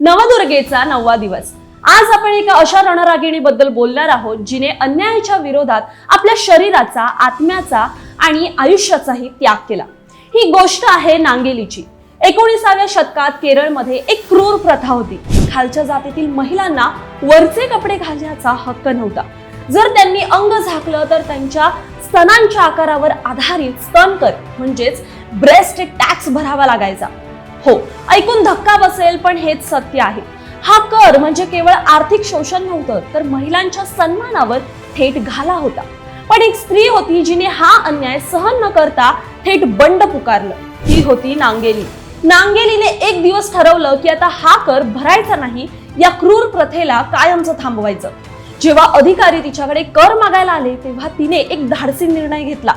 नवदुर्गेचा नववा दिवस. आज आपण एका अशा रणरागिणीबद्दल बोलणार आहोत जिने अन्यायाच्या विरोधात आपल्या शरीराचा आत्म्याचा आणि आयुष्याचाही त्याग केला. ही गोष्ट आहे नांगेलीची. एकोणीसाव्या शतकात केरळमध्ये एक क्रूर प्रथा होती. खालच्या जातीतील महिलांना वरचे कपडे घालण्याचा हक्क नव्हता. जर त्यांनी अंग झाकलं तर त्यांच्या स्तनांच्या आकारावर आधारित स्तनकर म्हणजेच ब्रेस्ट टॅक्स भरावा लागायचा. हो ऐकून धक्का बसेल पण हेच सत्य आहे. हा कर म्हणजे केवळ आर्थिक शोषण नव्हतं तर महिलांच्या सन्मानावर थेट घाला होता. पण एक स्त्री होती जिने हा अन्याय सहन न करता थेट बंड पुकारलं. ती होती नांगेली. नांगेलीने एक दिवस ठरवलं की आता हा कर भरायचा नाही या क्रूर प्रथेला कायमचं थांबवायचं. जेव्हा अधिकारी तिच्याकडे कर मागायला आले तेव्हा तिने एक धाडसी निर्णय घेतला.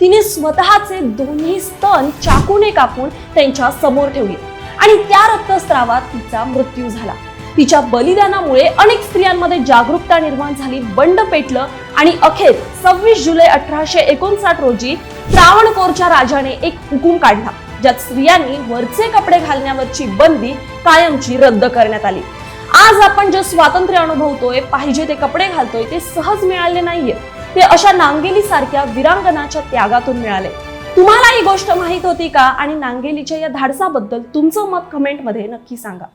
तिने स्वतःचे दोन्ही स्तन चाकूने कापून त्यांच्यासमोर ठेवले. आणि त्या रक्तस्रावात तिचा मृत्यू झाला. तिच्या बलिदानामुळे अनेक स्त्रियांमध्ये जागरूकता निर्माण झाली बंड पेटलं आणि अखेर सव्वीस जुलै अठराशे एकोणसाठ रोजी त्रावणकोरच्या राजाने एक हुकूम काढला ज्यात स्त्रियांनी वरचे कपडे घालण्यावरची बंदी कायमची रद्द करण्यात आली. आज आपण जे स्वातंत्र्य अनुभवतोय पाहिजे ते कपडे घालतोय ते सहज मिळाले नाहीये. ते अशा नांगेली सारख्या विरांगनाच्या त्यागातून मिळाले. तुम्हाला ही गोष्ट माहीत होती का? आणि नांगेलीच्या या धाडसाबद्दल तुमचं मत कमेंटमध्ये नक्की सांगा.